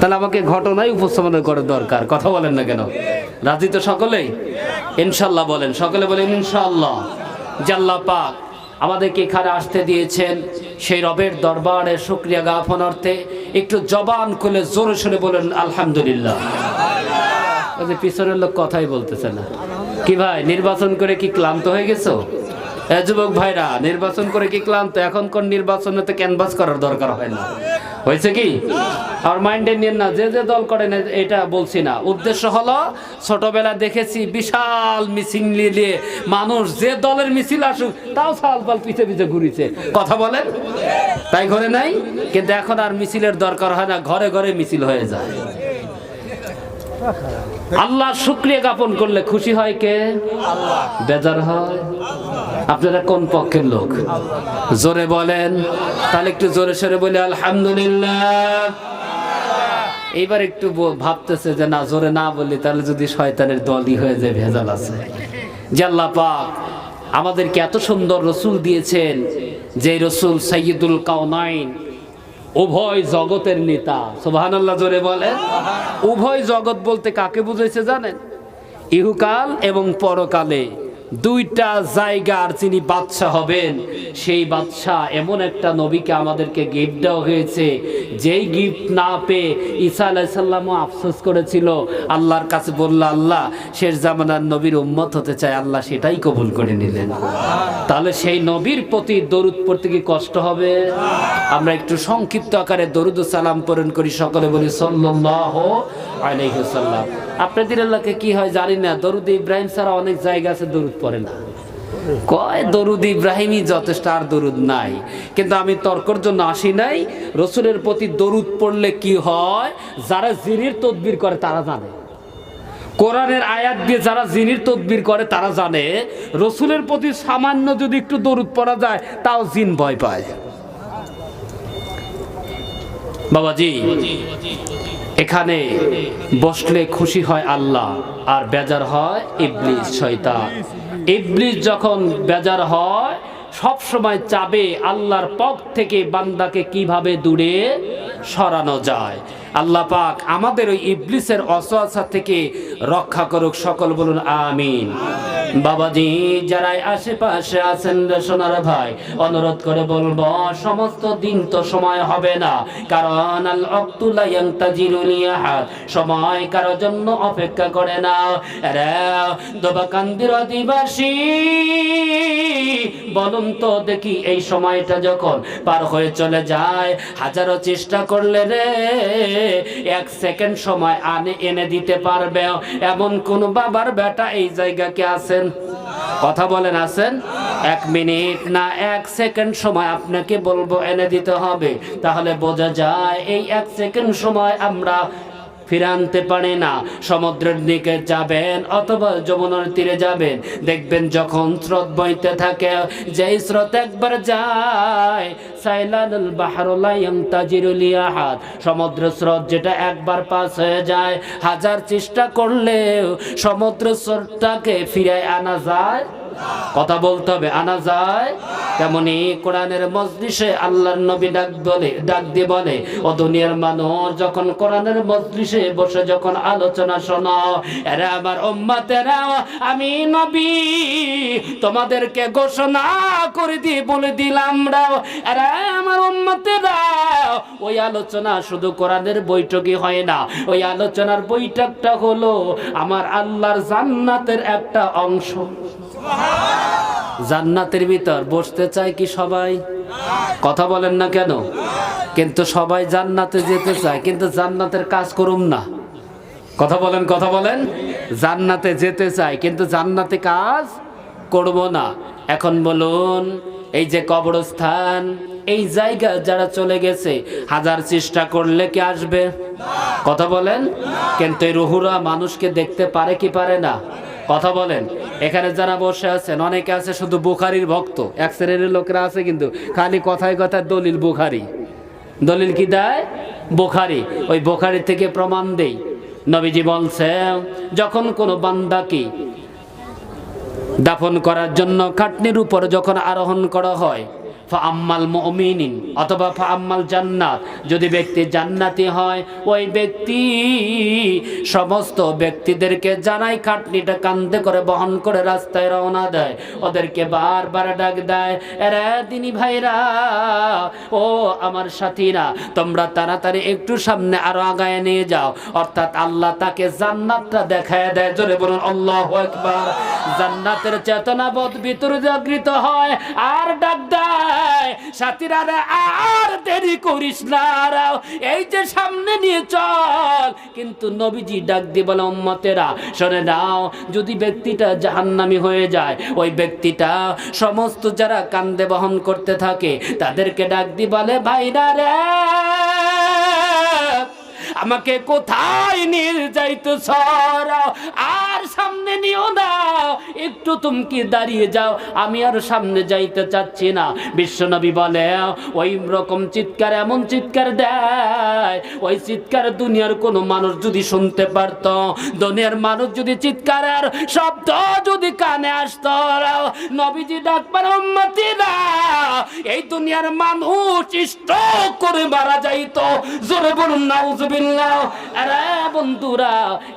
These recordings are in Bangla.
তাহলে আমাকে ঘটনাই উপস্থাপনা করার দরকার, কথা বলেন না কেন? রাজি তো সকলেই? ইনশাল্লাহ বলেন, সকলে বলেন ইনশাল্লাহ। জাল্লা পাক আমাদেরকে এখানে আসতে দিয়েছেন, সেই রবের দরবারে শুক্রিয়া অর্থে একটু জবান খুলে জোরে সোরে বলেন, আলহামদুলিল্লাহ। পিছনের লোক কথাই বলতেছে না। কি ভাই, নির্বাচন করে কি ক্লান্ত হয়ে গেছো? যুবক ভাইরা, নির্বাচন করে কি ক্লান্ত? এখন কোন নির্বাচনে তো ক্যানভাস করার দরকার হয় না। হয়েছে কি? আর মাইন্ডে নিয়ে না যে যে দল করেন এটা বলছি না। উদ্দেশ্য হলো ছোটবেলা দেখেছি বিশাল মিছিল নিয়ে মানুষ যে দলের মিছিল আসুক তাও সাল পাল পিছে পিছে ঘুরিছে। কথা বলেন? তাই ঘরে নাই? কিন্তু এখন আর মিছিলের দরকার হয় না ঘরে ঘরে মিছিল হয়ে যায়। আল্লাহ শুক্রিয়া জ্ঞাপন করলে খুশি হয় কে? বেজার হয়। আপনারা কোন পক্ষের লোক? জোরে বলেন। তাহলে একটু জোরে সরে বলে, আলহামদুলিল্লাহ। এইবার একটু ভাবতেছে যে না, জোরে না বললি তাহলে যদি শয়তানের দলই হয়ে যায়, ভেজাল আছে। আল্লাহ পাক আমাদেরকে এত সুন্দর রসুল দিয়েছেন, যে রসুল সৈয়দুল কাউনাইন উভয় জগতের নেতা। সোভান আল্লাহ জোরে বলেন। উভয় জগৎ বলতে কাকে বুঝাইছে জানেন? ইহুকাল এবং পরকালে। দুইটা জায়গার যিনি বাদশাহ হবেন, সেই বাদশাহ এমন একটা নবীকে আমাদেরকে গিফট দেওয়া হয়েছে। যেই গিফট না পেয়ে ঈসা আলাইসাল্লামও আফসোস করেছিল। আল্লাহর কাছে বলল, আল্লাহ, শেষ জামানার নবীর উম্মত হতে চায়, আল্লাহ সেটাই কবুল করে নিলেন। তাহলে সেই নবীর প্রতি দরুদ পড়তে কি কষ্ট হবে? আমরা একটু সংক্ষিপ্ত আকারে দরুদ সালাম পূরণ করি, সকলে বলি, সাল্লাল্লাহু আলাইহি ওয়াসাল্লাম। আপনাদের এলাকায় কি হয় জানি না। দরুদ ইব্রাহিম ছাড়া অনেক জায়গা আছে, দরুদ পড়ে না। কয় দরুদ ইব্রাহিমই যথেষ্ট, আর দরুদ নাই। কিন্তু আমি তর্কর জন্য আসি নাই, রসুলের প্রতি দরুদ পড়লে কি হয়? যারা জিরির তদবির করে, তারা জানে। কোরআনের আয়াত দিয়ে যারা জিনির তদবির করে, তারা জানে। রসুলের প্রতি সামান্য যদি একটু দরুদ পড়া যায়, তাও জিন ভয় পায়। বাবাজি, এখানে বসলে খুশি হয় আল্লাহ, আর বেজার হয় ইবলিস, শয়তান। ইবলিস যখন বেজার হয়, সব সময় চাবে আল্লাহর পক্ষ থেকে বান্দাকে কীভাবে দূরে সরানো যায়। আল্লাহ পাক আমাদের ওই ইবলিসের অসহসা থেকে রক্ষা করুক সকল বলুন, আমিন। বাবাজি, যারাই আশেপাশে আছেন সোনার ভাই, অনুরোধ করে বলব, সমস্ত দিন তো সময় হবে না। কারণ আল ইয়াহাদ সময় কারও জন্য অপেক্ষা করে না। রে দবাকান্দির আদিবাসী বলুন তো দেখি এই সময়টা যখন পার হয়ে চলে যায়, হাজারো চেষ্টা করলে রে এক সেকেন্ড সময় আনে, এনে দিতে পারবে এমন কোন বাবার বেটা এই জায়গা কে আছেন? কথা বলেন, আছেন? এক মিনিট না, এক সেকেন্ড সময় আপনাকে বলব, এনে দিতে হবে। তাহলে বোঝা যায়, এই এক সেকেন্ড সময় আমরা ফিরে আনতে পারে না। সমুদ্রের দিকে যাবেন অথবা যমুনার তীরে যাবেন। দেখবেন যখন স্রোত বইতে থাকে, যেই স্রোত একবার যায়, সাইলানুল বাহরুলা ইয়ামতাজিরুল ইয়াহাদ সমুদ্র স্রোত যেটা একবার পাস হয়ে যায়, হাজার চেষ্টা করলেও সমুদ্র স্রোতটাকে ফিরে আনা যায়। কথা বলতে হবে, আনা যায়। তেমনি কোরআনের মজলিসে আল্লাহর নবী ডাক বলে, ডাক দিয়ে বলে, ও দুনিয়ার মানুষ, যখন কোরআনের মজলিসে বসে যখন আলোচনা শোনাও এরা আমার উম্মাতেরা, আমি নবী, তোমাদেরকে ঘোষণা করে দিয়ে বলে দিলাম রাও এরা আমার উম্মাতেরা। ওই আলোচনা শুধু কোরআনের বৈঠকই হয় না, ওই আলোচনার বৈঠকটা হলো আমার আল্লাহর জান্নাতের একটা অংশ। জান্নাতের ভিতর বসতে চায় কি সবাই? কথা বলেন না কেন? কিন্তু সবাই জান্নাতে যেতে চায়, কিন্তু জান্নাতের কাজ করুম না। কথা বলেন কথা বলেন। জান্নাতে যেতে চাই কিন্তু জান্নাতে কাজ করব না। এখন বলুন, এই যে কবরস্থান, এই জায়গা যারা চলে গেছে, হাজার চেষ্টা করলে কি আসবে? কথা বলেন। কিন্তু এই রুহুরা মানুষকে দেখতে পারে কি পারে না? কথা বলেন। এখানে যারা বসে আছেন, অনেকে আছে শুধু বুখারির ভক্ত। এক শ্রেণির লোকেরা আছে কিন্তু খালি কথায় কথায় দলিল বুখারি। দলিল কি দেয়? বোখারি। ওই বোখারি থেকে প্রমাণ দেই। নবীজি বলছে যখন কোনো বান্দাকে দাফন করার জন্য কাটনির উপর যখন আরোহণ করা হয় আম্মাল মুমিনিন অথবা ফা জান্নাত। যদি ব্যক্তি জান্নাতি হয়, ওই ব্যক্তি সমস্ত ব্যক্তিদেরকে জানাই খাটনিটা কান্দে করে বহন করে রাস্তায় রওনা দেয়। ওদেরকে বারবার ডাক দেয়, এরা দিনী ভাইরা, ও আমার সাথীরা, তোমরা তাড়াতাড়ি একটু সামনে আরও আগায় নিয়ে যাও। অর্থাৎ আল্লাহ তাকে জান্নাতটা দেখায় দেয়। জোরে বলুন, আল্লাহ একবার জান্নাতের চেতনা বোধ ভিতরে জাগৃত হয়, আর ডাক দেয় সাথীরা আর দেরি করিস না এই যে সামনে নিয়ে চল। কিন্তু নবীজি ডাক দিয়ে বলে, উম্মতেরা, শোনে নাও, যদি ব্যক্তিটা জাহান্নামি হয়ে যায়, ওই ব্যক্তিটা সমস্ত যারা কান্দে বহন করতে থাকে, তাদেরকে ডাক দি বলে, ভাইরা রে, আমাকে কোথায় নিয়ে যাইতো সরাও আর সামনে নিও না। একটু তুমি দাঁড়িয়ে যাও, আমি আর সামনে যাইতে চাচ্ছি না। বিশ্বনবী বলে, ওই রকম চিৎকার, এমন চিৎকার দেয়। ওই চিৎকার দুনিয়ার কোনো মানুষ যদি শুনতে পারত, দুনিয়ার মানুষ যদি চিৎকারের শব্দ যদি কানে আসত, নবীজি ডাকবার উম্মতিরা এই দুনিয়ার মানুষ স্ট্রোক করে মারা যাইত। জোরে বলুন, নাউজুবিল্লাহ। আরে বন্ধুরা,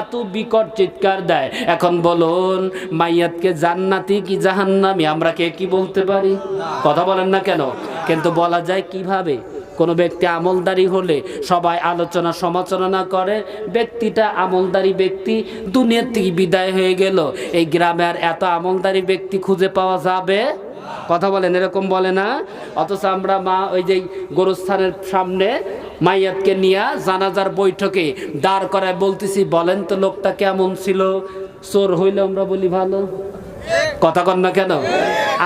এত বিকট চিৎকার দেয়। এখন বলুন, মাইয়াতকে জান্নাতি কি জাহান্নামি? আমরা কে কি বলতে পারি? কথা বলেন না কেন? কিন্তু বলা যায় কীভাবে? কোনো ব্যক্তি আমলদারি হলে সবাই আলোচনা সমালোচনা করে। ব্যক্তিটা আমলদারি ব্যক্তি, দুনিয়ার থেকে বিদায় হয়ে গেল। এই গ্রামে আর এত আমলদারি ব্যক্তি খুঁজে পাওয়া যাবে? কথা বলেন, এরকম বলে না। অথচ আমরা মা, ওই যে গোরস্থানের সামনে মাইয়াতকে নিয়ে জানাজার বৈঠকে দাঁড় করায় বলতেছি, বলেন তো লোকটা কেমন ছিল? চোর হইলে আমরা বলি ভালো। কথা কন না কেন?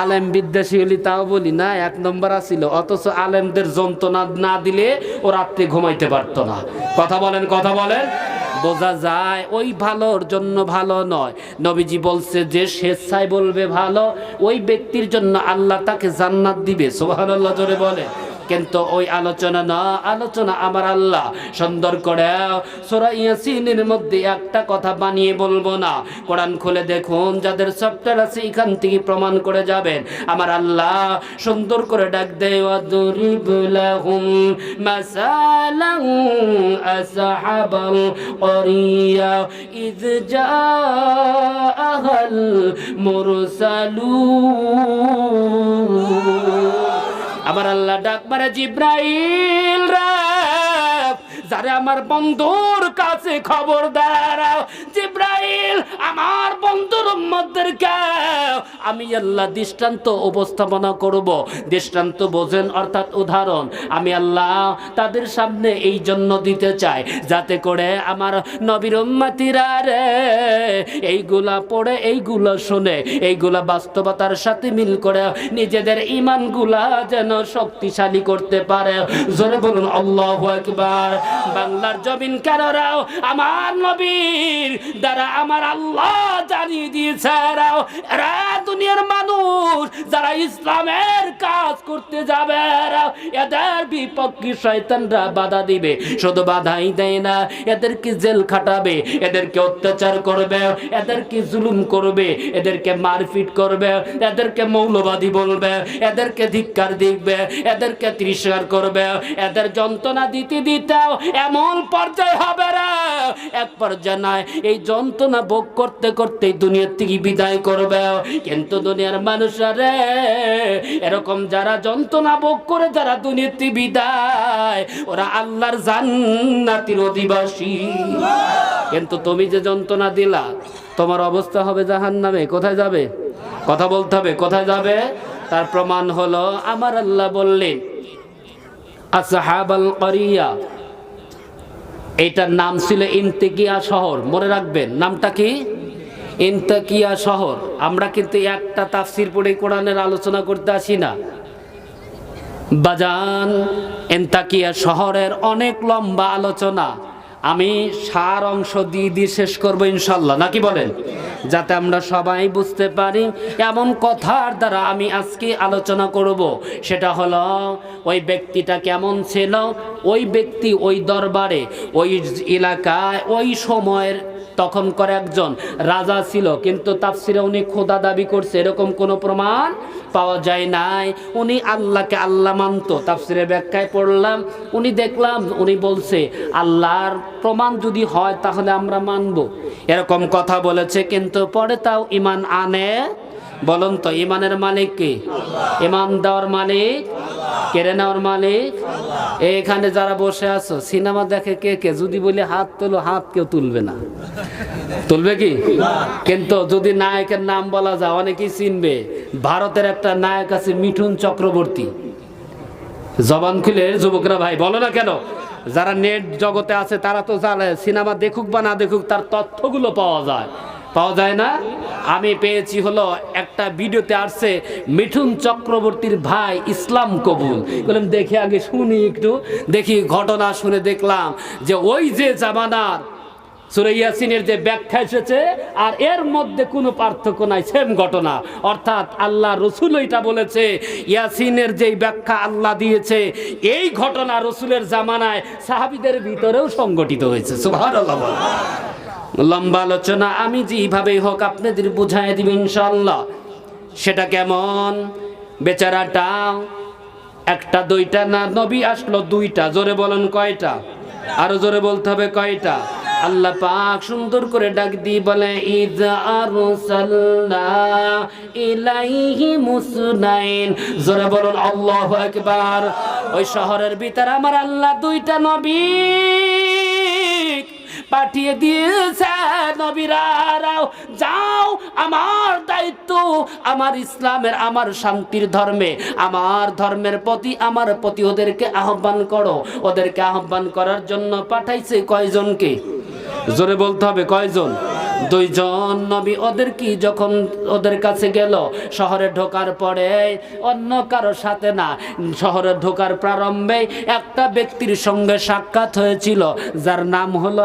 আলেম বিদ্বেষী হলি তাও বলি না, এক নম্বর আসিল অথচ আলেমদের যন্ত্রণা না দিলে ও রাত্রে ঘুমাইতে পারতো না। কথা বলেন কথা বলেন। বোঝা যায়, ওই ভালোর জন্য ভালো নয়। নবীজি বলছে যে, স্বেচ্ছায় বলবে ভালো, ওই ব্যক্তির জন্য আল্লাহ তাকে জান্নাত দিবে। সোহানুল্লাহ জোরে বলে কিন্তু ওই আলোচনা না, আলোচনা আমার আল্লাহ। সুন্দর করে সোরা ইয়াসিনের মধ্যে একটা কথা বানিয়ে বলব না। কোরআন খুলে দেখুন, যাদের সফটওয়্যার আছে এখান থেকে প্রমাণ করে যাবেন। আমার আল্লাহ সুন্দর করে ডাক দেয়, ওয়াদরিব লাহুম মাসালান আসহাবাল করিয়া জাআহাল মুরসালুন। আমার আল্লাহ ডাক মারে জিব্রাইল রে। যারে আমার বন্ধুর কাছে খবর দাঁড়াও জিব্রাইল, আমার বন্ধুর উম্মতদেরকে আমি আল্লাহ দৃষ্টান্ত উপস্থাপনা করব। দৃষ্টান্ত বোঝেন অর্থাৎ উদাহরণ, আমি আল্লাহ তাদের সামনে এই জন্য দিতে চাই, যাতে করে আমার নবীর উম্মতিরা রে এইগুলা পড়ে, এইগুলো শুনে, এইগুলা বাস্তবতার সাথে মিল করে নিজেদের ইমানগুলা যেন শক্তিশালী করতে পারে। জোরে বলুন, আল্লাহু আকবার। বাংলার জমিন কারোরাও আমার নবীর দ্বারা আমার আল্লাহ জানিয়ে দিয়েছে এরাও এরা দুনিয়ার মানুষ যারা ইসলামের কাজ করতে যাবে এরাও এদের বিপক্ষে শয়তানরা বাধা দিবে, শুধু বাধাই দেয় না, এদেরকে জেল খাটাবে, এদেরকে অত্যাচার করবে, এদেরকে জুলুম করবে, এদেরকে মারপিট করবে, এদেরকে মৌলবাদী বলবে, এদেরকে ধিক্কার দিবে, এদেরকে তিরস্কার করবে, এদের যন্ত্রণা দিতে দিতেও এমন পর্যায়ে হবে রে। এক পর্যায়ে নয়, এই যন্ত্রণা ভোগ করতে করতে দুনিয়ার থেকে বিদায় করবে। কিন্তু দুনিয়ার মানুষরা এরকম যারা যন্ত্রণা ভোগ করে, যারা দুনিয়ার থেকে বিদায়, ওরা আল্লাহর জান্নাতির অধিবাসী। কিন্তু তুমি যে যন্ত্রণা দিলা, তোমার অবস্থা হবে জাহান নামে কোথায় যাবে? কথা বলতে হবে, কোথায় যাবে? তার প্রমাণ হলো, আমার আল্লাহ বললেন আসহাবাল করিয়া এইটার নাম ছিল ইন্তেকিয়া শহর, মনে রাখবেন। নামটা কি? ইন্তেকিয়া শহর। আমরা কিন্তু একটা তাফসির পড়ে কোরআনের আলোচনা করতে আসি না। বাজান এন্তাকিয়া শহরের অনেক লম্বা আলোচনা। আমি সার অংশ দিয়ে দিয়ে শেষ করব ইনশাল্লাহ। নাকি বলেন? যাতে আমরা সবাই বুঝতে পারি এমন কথার দ্বারা আমি আজকে আলোচনা করব। সেটা হলো, ওই ব্যক্তিটা কেমন ছিল? ওই ব্যক্তি ওই দরবারে, ওই এলাকায়, ওই সময়ের তখন করে একজন রাজা ছিল, কিন্তু তাফসিরে উনি খোদা দাবি করছে, এরকম কোনো প্রমাণ পাওয়া যায় নাই। উনি আল্লাহকে আল্লাহ মানতো। তাফসিরের ব্যাখ্যায় পড়লাম, উনি দেখলাম, উনি বলছে, আল্লাহর প্রমাণ যদি হয় তাহলে আমরা মানব। এরকম কথা বলেছে, কিন্তু পরে তাও ইমান আনে। বলুন তো ইমানের মালিক কি? ইমান দেওয়ার মালিক কেড়ে নেওয়ার মালিক? এখানে যারা বসে আছো, সিনেমা দেখে কে কে? যদি বলে হাত তোলো, হাত কেউ তুলবে না। তুলবে কি? কিন্তু যদি নায়কের নাম বলা যায়, অনেকেই চিনবে, ভারতের একটা নায়ক আছে মিঠুন চক্রবর্তী। জবান খুলে যুবকরা ভাই, বলো না কেন? যারা নেট জগতে আছে, তারা তো জানে, সিনেমা দেখুক বা না দেখুক, তার তথ্যগুলো পাওয়া যায়। পাওয়া যায় না। আমি পেয়েছি হলো একটা ভিডিওতে আসছে মিঠুন চক্রবর্তীর ভাই ইসলাম কবুল। বললাম, দেখি আগে শুনি একটু। দেখি ঘটনা শুনে দেখলাম যে ওই যে জামানার সুরে ইয়াসিনের যে ব্যাখ্যা এসেছে, আর এর মধ্যে কোনো পার্থক্য নাই সেম ঘটনা। অর্থাৎ আল্লাহ রসুল এটা বলেছে, ইয়াসিনের যেই ব্যাখ্যা আল্লাহ দিয়েছে, এই ঘটনা রসুলের জামানায় সাহাবিদের ভিতরেও সংগঠিত হয়েছে। বলো। লম্বা আলোচনা আমি যেভাবেই হোক আপনাদের বুঝাই দিব ইনশাল্লাহ সেটা কেমন? বেচারাটা একটা, দুইটা না? নবী আসলো দুইটা, জোরে বলেন কয়টা? আরও জোরে বলতে হবে কয়টা? আল্লাহ পাক সুন্দর করে ডাক দিয়ে বলে ইদ আরসালনা ইলাইহি মুসনাইন। জোরে বলুন, আল্লাহু আকবার। ওই শহরের ভিতরে আমার আল্লাহ দুইটা নবী। পাঠিয়ে দিয়েছে নবীরাও যাও, আমার দায়িত্ব, আমার ইসলামের, আমার শান্তির ধর্মে। আমার ধর্মের প্রতি, আমার প্রতি ওদেরকে আহ্বান করো। ওদেরকে আহ্বান করার জন্য পাঠাইছে কয়জনকে? জোরে বলতে হবে, কয়জন? দুইজন। নবী ওদের কি যখন ওদের কাছে গেল, শহরে ঢোকার পরে, অন্য কারোর সাথে না, শহরে ঢোকার প্রারম্ভে একটা ব্যক্তির সঙ্গে সাক্ষাৎ হয়েছিল, যার নাম হলো